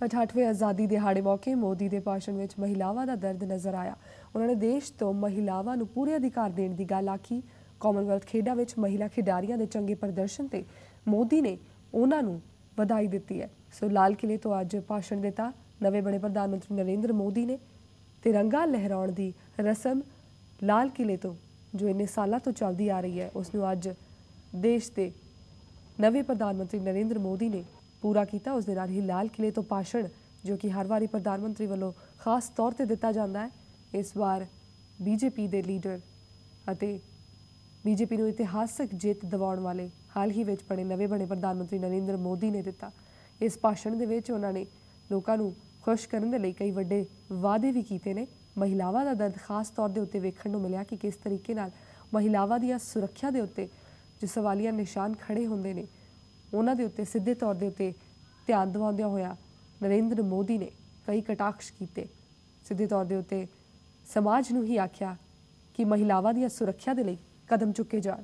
68ਵੇਂ ਆਜ਼ਾਦੀ ਦਿਹਾੜੇ ਮੌਕੇ ਮੋਦੀ ਦੇ ਭਾਸ਼ਣ ਵਿੱਚ ਮਹਿਲਾਵਾਂ ਦਾ ਦਰਦ ਨਜ਼ਰ ਆਇਆ। ਉਹਨਾਂ ਨੇ ਦੇਸ਼ ਤੋਂ ਮਹਿਲਾਵਾਂ ਨੂੰ ਪੂਰੇ ਅਧਿਕਾਰ ਦੇਣ ਦੀ ਗੱਲ ਆਖੀ। ਕਾਮਨਵੈਲਥ ਖੇਡਾਂ ਵਿੱਚ ਮਹਿਲਾ ਖਿਡਾਰੀਆਂ ਦੇ ਚੰਗੇ ਪ੍ਰਦਰਸ਼ਨ ਤੇ ਮੋਦੀ ਨੇ ਉਹਨਾਂ ਨੂੰ ਵਧਾਈ ਦਿੱਤੀ ਹੈ। ਸੋ ਲਾਲ ਕਿਲੇ ਤੋਂ ਅੱਜ ਭਾਸ਼ਣ ਦਿੱਤਾ ਨਵੇਂ ਬਣੇ ਪ੍ਰਧਾਨ ਮੰਤਰੀ ਨਰਿੰਦਰ ਮੋਦੀ ਨੇ ਤਿਰੰਗਾ ਲਹਿਰਾਉਣ ਦੀ ਰਸਮ ਲਾਲ ਕਿਲੇ ਤੋਂ, ਜੋ ਇੰਨੇ ਸਾਲਾਂ ਤੋਂ ਚੱਲਦੀ ਆ ਰਹੀ ਹੈ, ਉਸ ਨੂੰ ਅੱਜ ਦੇਸ਼ ਦੇ ਨਵੇਂ ਪ੍ਰਧਾਨ ਮੰਤਰੀ ਨਰਿੰਦਰ ਮੋਦੀ ਨੇ ਪੂਰਾ ਕੀਤਾ ਉਸ ਦੇ ਨਾਲ ਹੀ ਲਾਲ ਕਿਲੇ ਤੋਂ ਭਾਸ਼ਣ ਜੋ ਕਿ ਹਰ ਵਾਰੀ ਪ੍ਰਧਾਨ ਮੰਤਰੀ ਵੱਲੋਂ ਖਾਸ ਤੌਰ ਤੇ ਦਿੱਤਾ ਜਾਂਦਾ ਹੈ, ਇਸ ਵਾਰ ਬੀਜੇਪੀ ਦੇ ਲੀਡਰ ਅਤੇ ਬੀਜੇਪੀ ਨੂੰ ਇਤਿਹਾਸਕ ਜਿੱਤ ਦਿਵਾਉਣ ਵਾਲੇ ਹਾਲ ਹੀ ਵਿੱਚ ਬਣੇ ਨਵੇਂ ਬਣੇ ਪ੍ਰਧਾਨ ਮੰਤਰੀ ਨਰਿੰਦਰ ਮੋਦੀ ਨੇ ਦਿੱਤਾ। ਇਸ ਭਾਸ਼ਣ ਦੇ ਵਿੱਚ ਉਹਨਾਂ ਨੇ ਲੋਕਾਂ ਨੂੰ ਖੁਸ਼ ਕਰਨ ਦੇ ਲਈ ਕਈ ਵੱਡੇ ਵਾਅਦੇ ਵੀ ਕੀਤੇ ਨੇ। ਮਹਿਲਾਵਾਂ ਦਾ ਦਰਦ ਖਾਸ ਤੌਰ ਦੇ ਉੱਤੇ ਵੇਖਣ ਨੂੰ ਮਿਲਿਆ ਕਿ ਕਿਸ ਤਰੀਕੇ ਨਾਲ ਮਹਿਲਾਵਾਂ ਦੀਆਂ ਸੁਰੱਖਿਆ ਦੇ ਉੱਤੇ ਜੋ ਸਵਾਲੀਆ ਨਿਸ਼ਾਨ ਖੜੇ ਹੁੰਦੇ ਨੇ, ਉਹਨਾਂ ਦੇ ਉੱਤੇ ਸਿੱਧੇ ਤੌਰ ਦੇ ਉੱਤੇ ਧਿਆਨ ਦਿਵਾਉਂਦਿਆਂ ਹੋਇਆ ਨਰਿੰਦਰ ਮੋਦੀ ਨੇ ਕਈ ਕਟਾਕਸ਼ ਕੀਤੇ। ਸਿੱਧੇ ਤੌਰ ਦੇ ਉੱਤੇ ਸਮਾਜ ਨੂੰ ਹੀ ਆਖਿਆ ਕਿ ਮਹਿਲਾਵਾਂ ਦੀਆਂ ਸੁਰੱਖਿਆ ਦੇ ਲਈ ਕਦਮ ਚੁੱਕੇ ਜਾਣ।